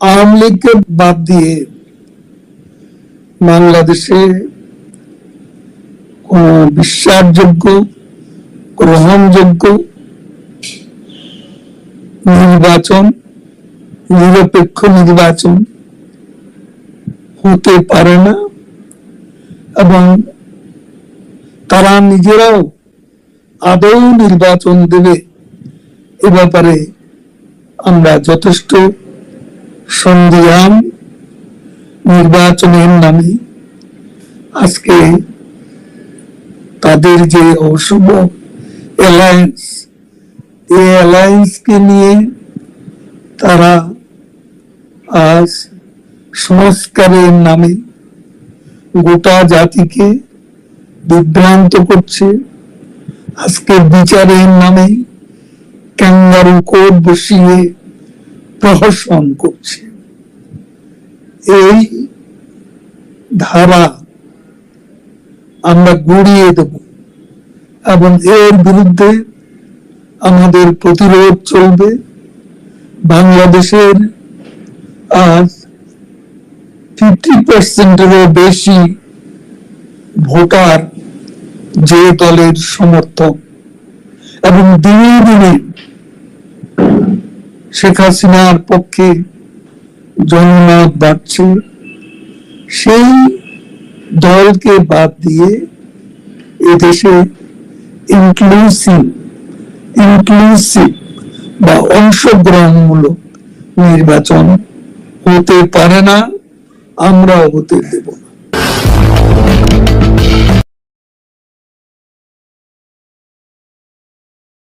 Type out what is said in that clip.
আওয়ামী লীগকে বাদ দিয়ে বাংলাদেশে বিশ্বাসযোগ্য, গ্রহণযোগ্য নির্বাচন, নিরপেক্ষ নির্বাচন হতে পারে না এবং তারা নিজেরাও আদৌ নির্বাচন দেবে এ ব্যাপারে আমরা যথেষ্ট সন্দিহান নির্বাচনের নামে আজকে তাদের যে অশুভ অ্যালায়েন্স এই অ্যালায়েন্সকে নিয়ে তারা আজ সংস্কারের নামে গোটা জাতিকে বিভ্রান্ত করছে। আজকে বিচারের নামে ক্যাঙ্গারু কোট বসিয়ে প্রহসন করছে। এই ধারা আমরা গড়িয়ে দেব এবং এর বিরুদ্ধে আমাদের প্রতিরোধ চলবে। বাংলাদেশের আজ ফিফটি পার্সেন্টেরও বেশি ভোটার যে দলের সমর্থক এবং দিনে দিনে শেখ হাসিনার পক্ষে জনমত বাড়ছে। সেই দলকে বাদ দিয়ে এদেশে ইনক্লুসিভ ইনক্লুসিভ বা অংশগ্রহণমূলক নির্বাচন হতে পারে না, আমরাও হতে দেব না।